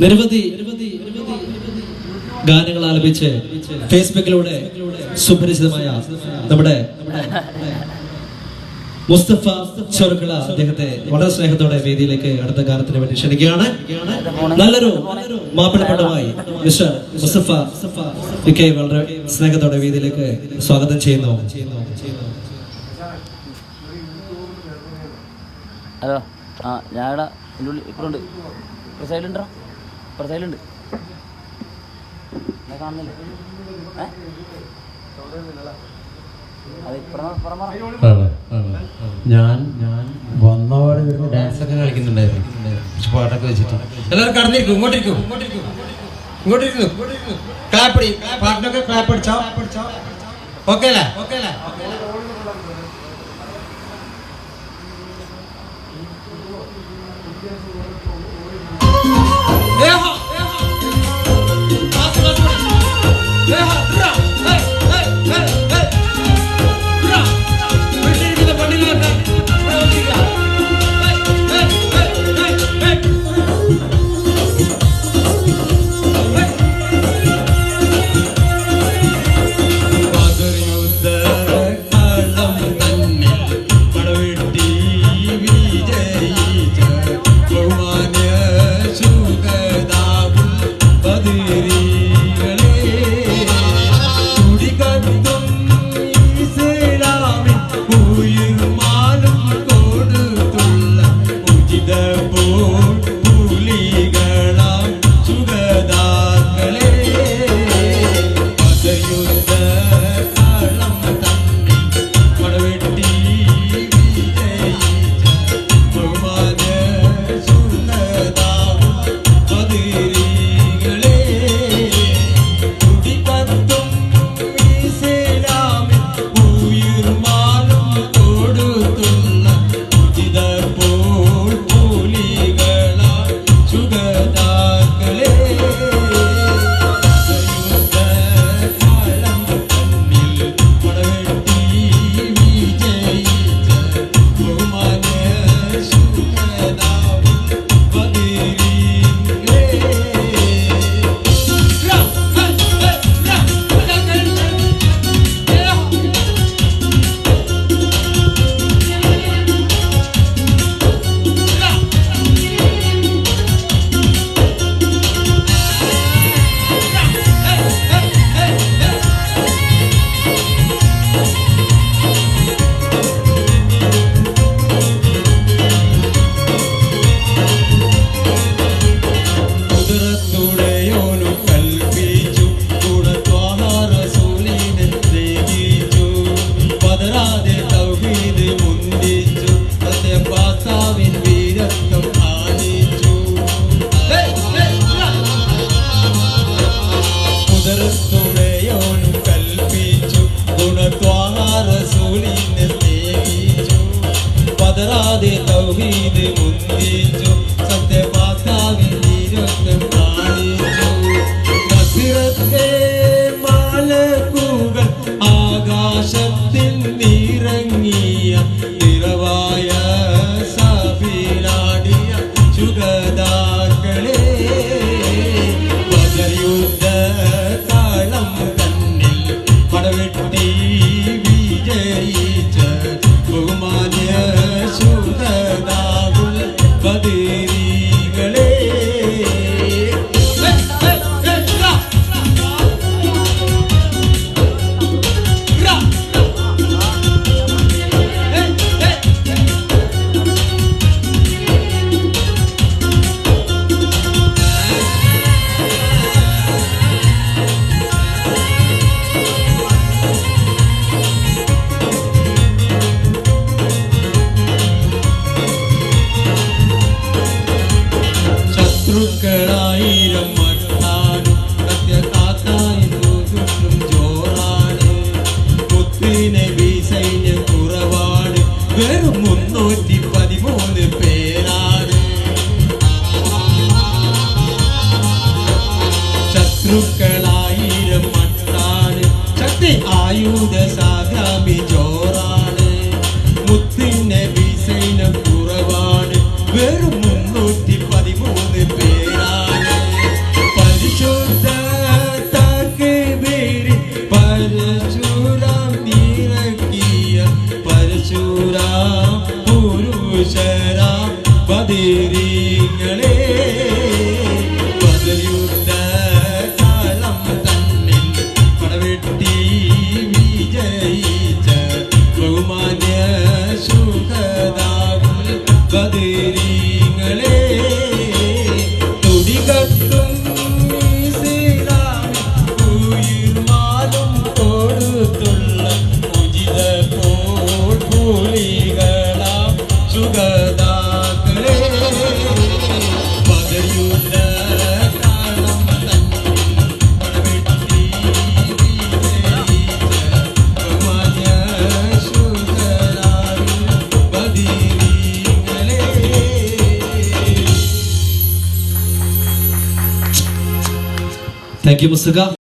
നിരവധി ഗാനങ്ങൾ ആലപിച്ച് ഫേസ്ബുക്കിലൂടെ സുപരിചിതമായ നമ്മുടെ മുസ്തഫ ചെറുക്കള അദ്ദേഹത്തെ വളരെ സ്നേഹത്തോടെ വേദിയിലേക്ക് അടുത്ത ഗാനത്തിന് വേണ്ടി ക്ഷണിക്കുകയാണ്. നല്ലൊരു മാപ്പിളപ്പടമായി മിസ്റ്റർ മുസ്തഫ വിക്കെ വളരെ സ്നേഹത്തോടെ വേദിയിലേക്ക് സ്വാഗതം ചെയ്യുന്നു. ഹലോ ആ ഞാനിടാ എന്റെ ഉള്ളിൽ സൈഡിലുണ്ടോ? ഇപ്പുറ സൈഡിലുണ്ട് ഞാൻ കാണുന്നില്ല? ഞാൻ ഞാൻ ഇവർക്ക് ഡാൻസ് ഒക്കെ കളിക്കുന്നുണ്ടായിരുന്നു. കുറച്ച് പാട്ടൊക്കെ വെച്ചിട്ട്. എല്ലാവരും കടന്നിരിക്കും ഇങ്ങോട്ടിരിക്കും. ഇങ്ങോട്ടിരിക്കുന്നു ക്ലാപ്പടി പാട്ടിനൊക്കെ ക്ലാപ്പ് അടിച്ചോ? ഓക്കെ അല്ലേ? ഓക്കെ അല്ലേ? ഏഹോ, सकले മുന്തിച്ചു സത്യപാസാവിൻ വീരത്വം You. ബദരീങ്ങളെ ബദരിയുദ്ധ കാലം തന്നിൽ പടവെട്ടി വിജയിച്ച ബഹുമാന്യ സുഖദാകുൽ ബദരീങ്ങളെ തുടികത്തും ഉയർമാലും കൊടുത്തുള്ള ഉചിത പോൽ കൂലികളാം സുഖദാക്കളെ താങ്ക് യു മുസുക